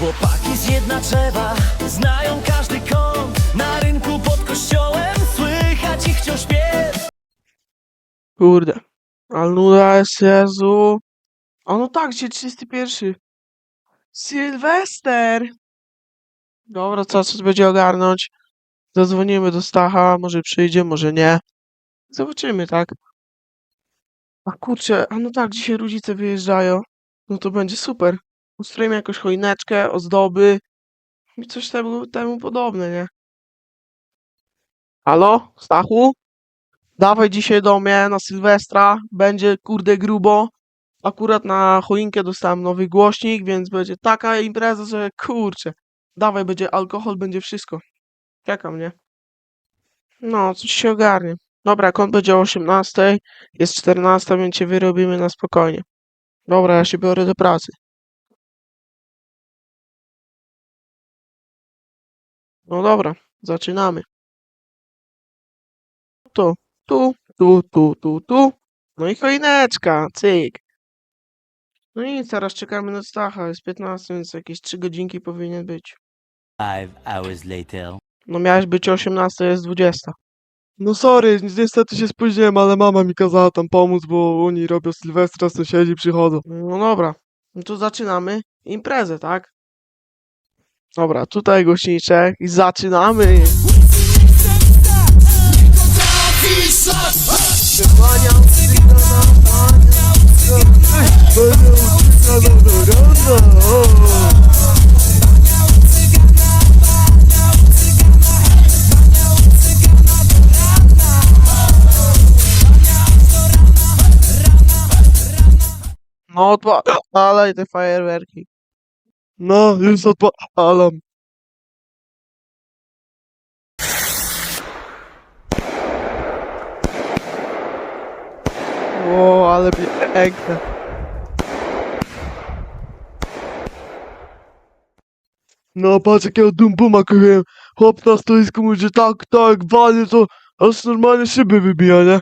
Chłopaki z jedna trzeba znają każdy kąt Na rynku pod kościołem słychać ich wciąż śpiew Kurde. Ale nuda jest, Jezu. A no tak, dzisiaj 31. Sylwester! Dobra, co, co będzie ogarnąć? Zadzwonimy do Stacha, może przyjdzie, może nie. Zobaczymy, tak? A kurczę, a no tak, dzisiaj rodzice wyjeżdżają. No to będzie super. Ustroimy jakąś choineczkę, ozdoby i coś temu, temu podobne, nie? Halo, Stachu? Dawaj dzisiaj do mnie na Sylwestra, będzie kurde grubo. Akurat na choinkę dostałem nowy głośnik, więc będzie taka impreza, że kurczę. Dawaj, będzie alkohol, będzie wszystko. Czekam, nie? No, coś się ogarnie. Dobra, kąt będzie o 18, jest 14, więc się wyrobimy na spokojnie. Dobra, ja się biorę do pracy. No dobra, zaczynamy. To, tu, tu, tu, tu, tu. No i choineczka, cyk. No i teraz czekamy na Stacha, jest 15, więc jakieś 3 godzinki powinien być. Five hours later. No miałeś być o 18, jest 20. No sorry, niestety się spóźniłem, ale mama mi kazała tam pomóc, bo oni robią Sylwestra, sąsiedzi przychodzą. No dobra, no to zaczynamy imprezę, tak? Dobra, tutaj głośniczek i zaczynamy! No odpalaj te fajerwerki. No, już odpalam. O, ale piękne. No patrz jakiego dumbuma kupiłem. Chłop na stoisku mówi, że tak, tak, walnie to aż normalnie szyby wybija, nie?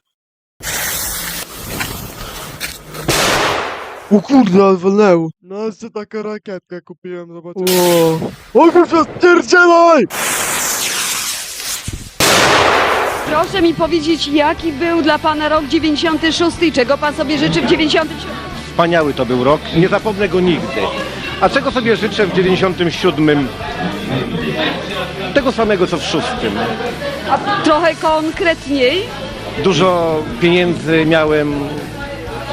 O kurde, ale walnęło. No jeszcze taka rakietka kupiłem, zobaczymy. O, o kurczę! Proszę mi powiedzieć, jaki był dla Pana rok 96 i czego Pan sobie życzy w 97? Wspaniały to był rok, nie zapomnę go nigdy. A czego sobie życzę w 97? Tego samego co w szóstym. A trochę konkretniej? Dużo pieniędzy miałem,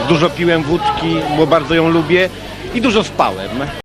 dużo piłem wódki, bo bardzo ją lubię i dużo spałem.